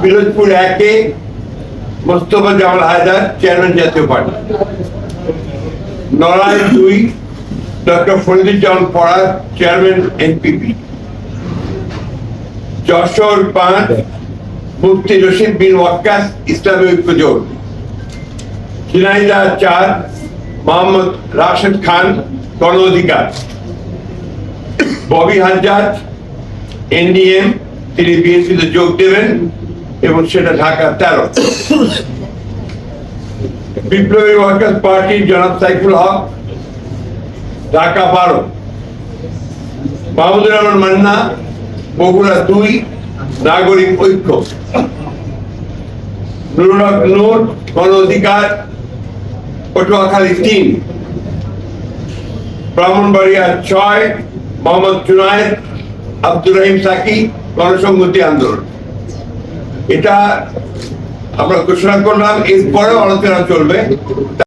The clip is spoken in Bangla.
Pirojpur A K Mostafa Jamal Haider chairman Jatiya Party. Narail দুই, ডক্টর ফরিদুজ্জামান পড়া চেয়ারম্যান এনপিপি। যশোর পাঁচ, মুফতি রশিদ বিন ওয়াক্কাস ইসলামী ঐক্য জোট। ঝিনাইদহ চার, মোহাম্মদ রাশেদ খান গণ অধিকার ববি হাজ্জাজ, এনডিএম, তিনি বিএনপিতে যোগ দেবেন। এবং সেটা ঢাকা তেরো। বিপ্লবী ওয়ার্কার্স পার্টির জনাব সাইফুল হক, ঢাকা বারো। মাহমুদুর রহমান মান্না, বগুড়া দুই, নাগরিক ঐক্য। নুরুল হক নূর গণ অধিকার, পটুয়াখালী তিন। ব্রাহ্মণবাড়িয়া ছয়, মোহাম্মদ জুনায়েদ, আব্দুর রহিম সাকি, গণসংহতি আন্দোলন। এটা আমরা ঘোষণা করলাম এরপরেও আলোচনা চলবে।